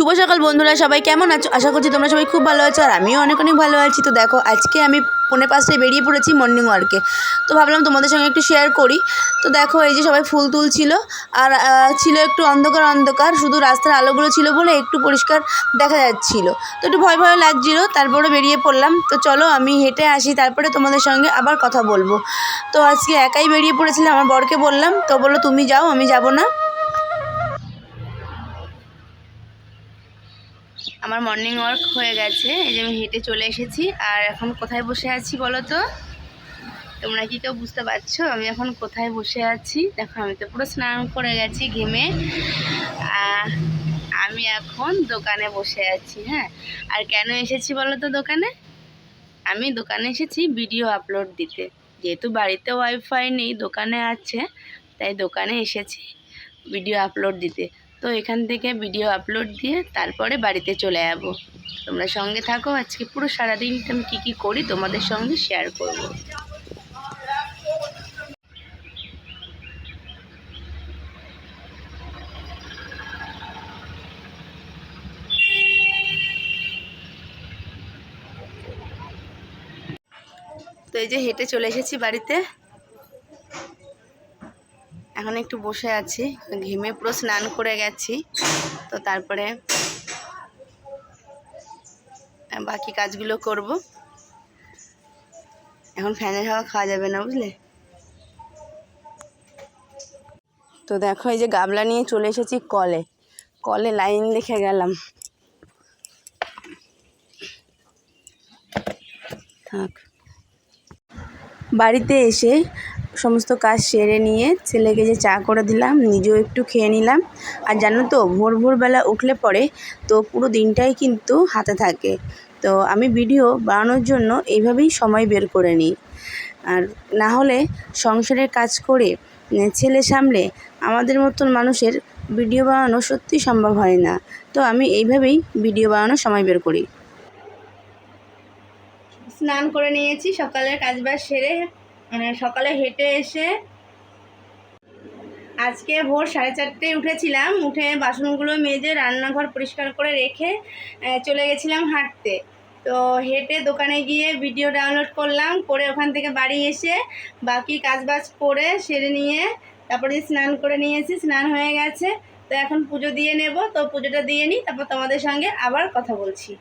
শুভ সকাল বন্ধুরা, সবাই কেমন আছো? আশা করছি তোমরা সবাই খুব ভালো আছো আর আমিও অনেক অনেক ভালো আছি। তো দেখো, আজকে আমি পৌনে পাঁচটায় বেরিয়ে পড়েছি মর্নিং ওয়ার্কে তো ভাবলাম তোমাদের সঙ্গে একটু শেয়ার করি। তো দেখো, এই যে সবাই ফুল তুলছিল আর ছিল একটু অন্ধকার অন্ধকার, শুধু রাস্তার আলোগুলো ছিল বলে একটু পরিষ্কার দেখা যাচ্ছিল। তো একটু ভয় ভয় লাগছিল, তারপরে বেরিয়ে পড়লাম। তো চলো, আমি হেঁটে আসি, তারপরে তোমাদের সঙ্গে আবার কথা বলব। তো আজকে একাই বেরিয়ে পড়েছিলাম আমার বরকে বললাম। তো বলল, তুমি যাও, আমি যাব না। আমার মর্নিং ওয়ার্ক হয়ে গেছে। এই যে আমি হেঁটে চলে এসেছি। আর এখন কোথায় বসে আছি বলো তো? তোমরা কি কেউ বুঝতে পারছ? আমি এখন কোথায় বসে আছি? দেখো, আমি তো পুরো স্নান করে গেছি ঘেমে। আমি এখন দোকানে বসে আছি হ্যাঁ। আর কেন এসেছি বলো তো দোকানে? আমি দোকানে এসেছি ভিডিও আপলোড দিতে। যেহেতু বাড়িতে ওয়াইফাই নেই, দোকানে আছে, তাই দোকানে এসেছি ভিডিও আপলোড দিতে। তো এখান থেকে ভিডিও আপলোড দিয়ে তারপরে বাড়িতে চলে যাব। তোমরা সঙ্গে থাকো, আজকে পুরো সারাদিন আমি কী কী করি তোমাদের সঙ্গে শেয়ার করব। তো এই যে হেঁটে চলে এসেছি বাড়িতে। এখন একটু বসে আছি। ঘেমে পুরো স্নান করে গেছি। তো তারপরে বাকি কাজগুলো করব। এখন ফ্যানের হাওয়া খাওয়া যাবে না বুঝলে? তো দেখো, এই যে গাবলা নিয়ে চলে এসেছি কলে। কলে লাইন দেখে গেলাম। থাক। বাড়িতে এসে সমস্ত কাজ সেরে নিয়ে ছেলেকে যে চা করে দিলাম, নিজেও একটু খেয়ে নিলাম। আর জানো তো, ভোর ভোরবেলা উঠলে পরে তো পুরো দিনটাই কিন্তু হাতে থাকে। তো আমি ভিডিও বানানোর জন্য এইভাবেই সময় বের করে নিই। আর না হলে সংসারের কাজ করে ছেলে সামলে আমাদের মতন মানুষের ভিডিও বানানো সত্যি সম্ভব হয় না। তো আমি এইভাবেই ভিডিও বানানোর সময় বের করি। স্নান করে নিয়েছি, সকালের কাজবাজ সেরে মানে সকালে হেঁটে এসে আজকে ভোর সাড়ে চারটেয় উঠেছিলাম। উঠে বাসনগুলো মেজে রান্নাঘর পরিষ্কার করে রেখে চলে গেছিলাম হাঁটতে। তো হেঁটে দোকানে গিয়ে ভিডিও ডাউনলোড করলাম, করে ওখান থেকে বাড়ি এসে বাকি কাজবাজ করে সেরে নিয়ে তারপরে স্নান করে নিয়েছি স্নান হয়ে গেছে। তো এখন পুজো দিয়ে নেব। তো পুজোটা দিয়ে নিই, তারপর তোমাদের সঙ্গে আবার কথা বলছি।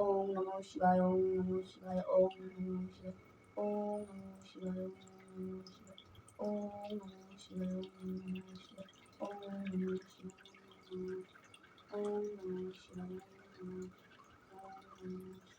オーナムシバヨンナムシバヨンナムシバオンナーシバヨンナムシバオーナムシバヨンナムシバオンナムシバヨンナーシバオンナムシバヨーナムシバオンナムシバヨンナムシバ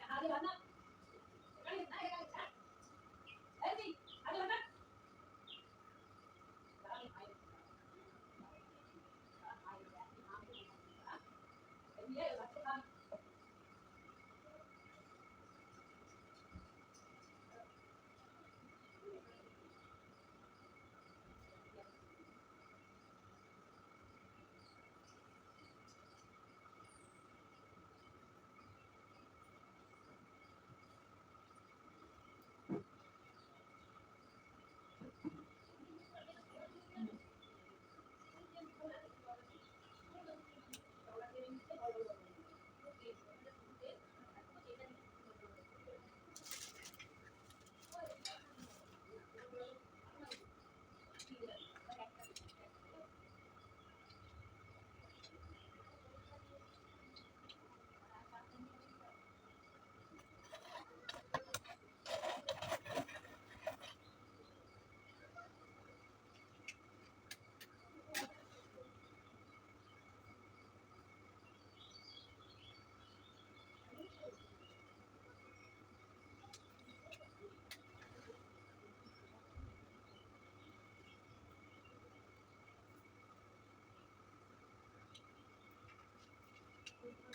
ಹಾಗೆ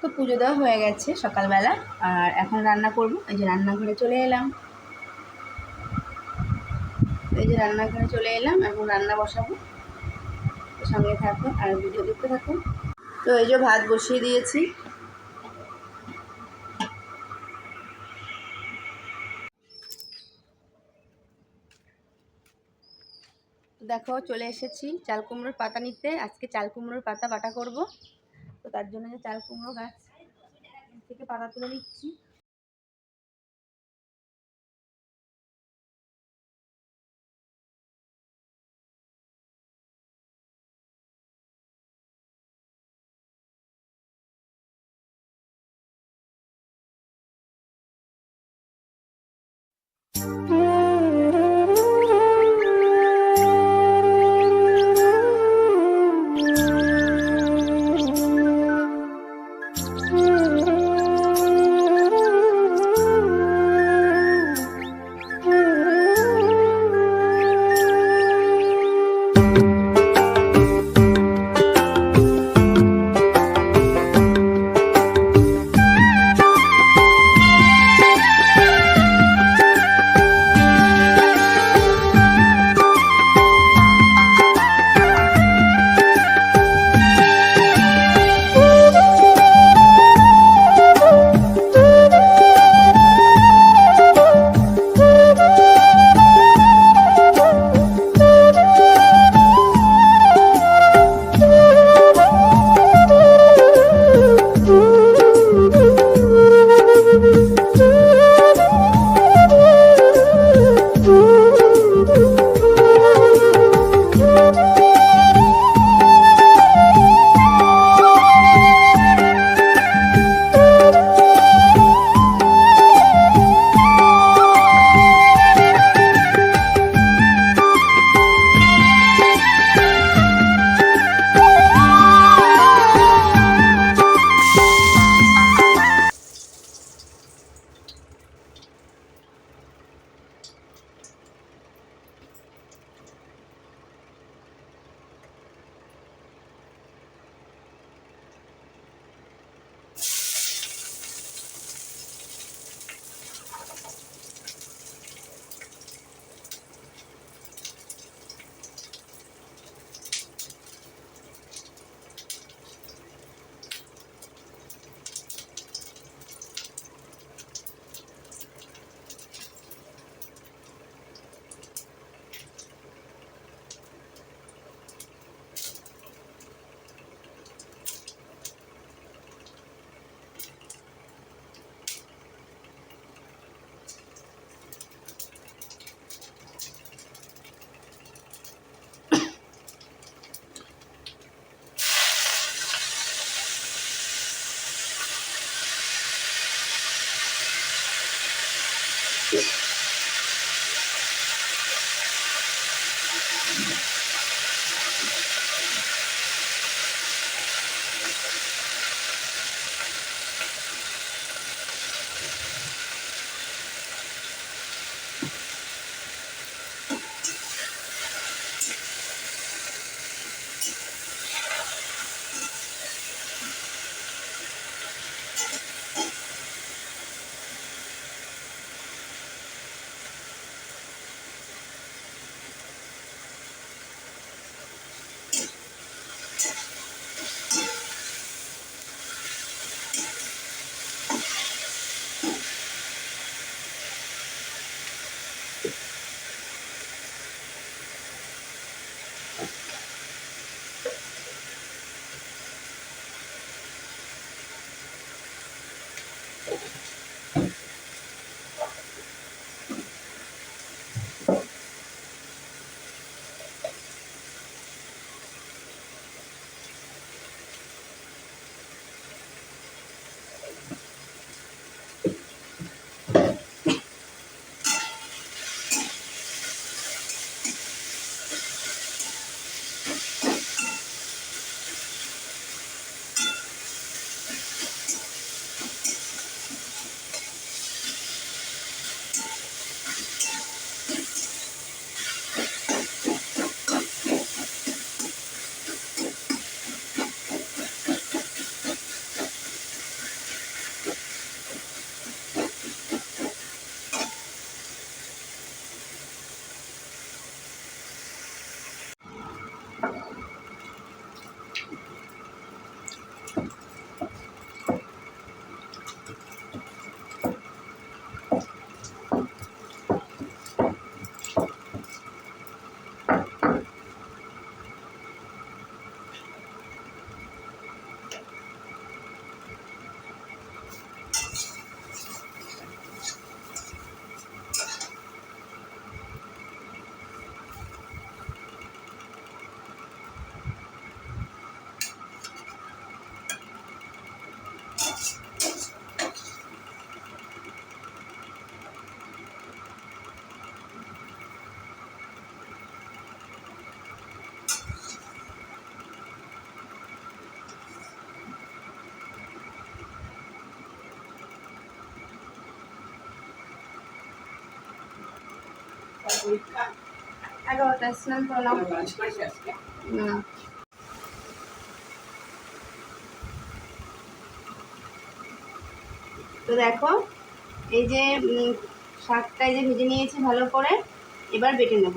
তো পুজো দেওয়া হয়ে গেছে সকালবেলা, আর এখন রান্না করব। এই যে রান্নাঘরে চলে এলাম। এই যে রান্নাঘরে চলে এলাম, এখন রান্না বসাবো। সঙ্গে থাকো আর ভিডিও দেখতে থাকো। তো এই যে ভাত বসিয়ে দিয়েছি। দেখো, চলে এসেছি চাল কুমড়োর পাতা নিতে। আজকে চাল কুমড়োর পাতা বাটা করব। তার জন্য যে চাল কুমড়ো গাছ থেকে পাতা তুলে নিচ্ছি। এগারোটা স্নান। তো দেখো, এই যে শাকটা এই যে ভেজে নিয়েছি ভালো করে, এবার বেটে নেব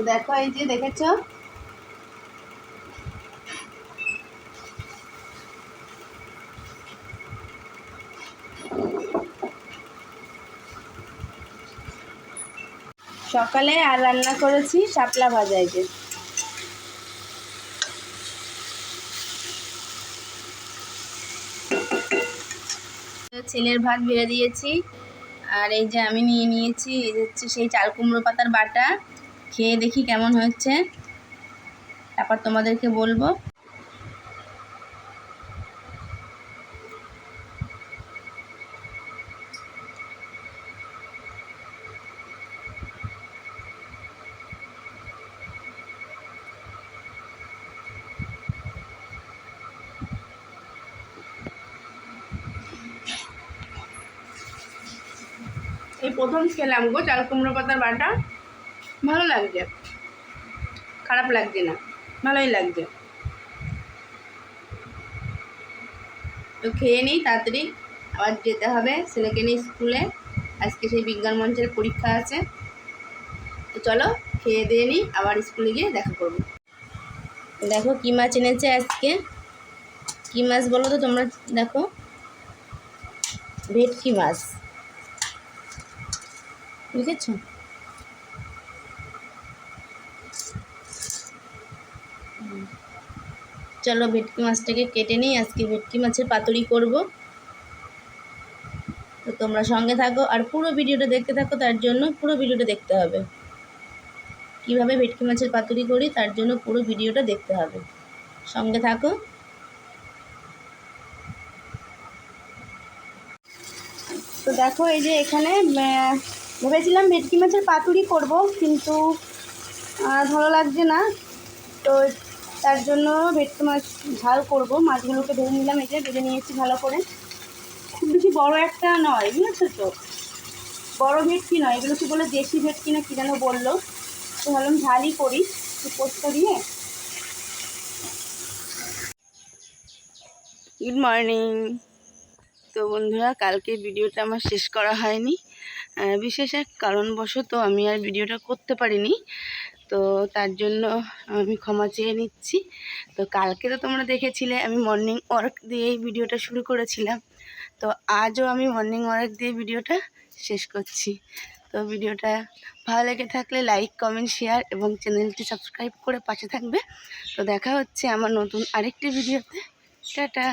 তো দেখো, এই যে দেখেছ? সকালে আর রান্না করেছি শাপলা ভাজা যে। ছেলের ভাত বেড়ে দিয়েছি, আর এই যে আমি নিয়ে নিয়েছি, এই হচ্ছে সেই চাল কুমড়ো পাতার বাটা। খেয়ে দেখি কেমন হচ্ছে তারপর তোমাদেরকে বলব। এই প্রথম খেলাম গো চাল কুমড়ো পাতার বাটা। ভালো লাগছে। খারাপ লাগছে না, ভালোই লাগছে। তো খেয়ে নিই তাড়াতাড়ি। আবার যেতে হবে ছেলেকে নিয়ে স্কুলে। আজকে সেই বিজ্ঞান মঞ্চের পরীক্ষা আছে। তো চলো খেয়ে দিয়ে নিই আবার স্কুলে গিয়ে দেখা করব। দেখো কী মাছ এনেছে আজকে। কী মাছ বলো তো তোমরা? দেখো। ভেটকি মাছ। বুঝেছ? চলো ভেটকি মাছটাকে কেটে নিই, আজকে ভেটকি মাছের পাতুরি করব। তো তোমরা সঙ্গে থাকো, আর পুরো ভিডিওটা দেখতে থাকো, তার জন্য পুরো ভিডিওটা দেখতে হবে। কীভাবে ভেটকি মাছের পাতুরি করি, তার জন্য পুরো ভিডিওটা দেখতে হবে। সঙ্গে থাকো। তো দেখো, এই যে এখানে ভেবেছিলাম ভেটকি মাছের পাতুরি করব, কিন্তু ভালো লাগছে না। তো তার জন্য ভেটকি মাছ ঝাল করব। মাছগুলোকে ভেজে নিলাম, এই যে ভেজে নিয়েছি ভালো করে। খুব বেশি বড় একটা নয়, বুঝেছ তো? বড় ভেটকি নয়, এগুলো কি বলে দেশি ভেটকি না কী যেন বলল? তো ভাবলাম ঝালই করি পোস্ত দিয়ে। গুড মর্নিং তো বন্ধুরা কালকে ভিডিওটা আমার শেষ করা হয়নি। বিশেষ এক কারণবশত আমি আর ভিডিওটা করতে পারিনি। তো তার জন্য আমি ক্ষমা চেয়ে নিচ্ছি। তো কালকে তো তোমরা দেখেছিলে, আমি মর্নিং ওয়ার্ক দিয়ে এই ভিডিওটা শুরু করেছিলাম। তো আজও আমি মর্নিং ওয়ার্ক দিয়ে ভিডিওটা শেষ করছি। তো ভিডিওটা ভালো লেগে থাকলে লাইক কমেন্ট শেয়ার এবং চ্যানেলটি সাবস্ক্রাইব করে পাশে থাকবে। তো দেখা হচ্ছে আমার নতুন আরেকটি ভিডিওতে। টাটা!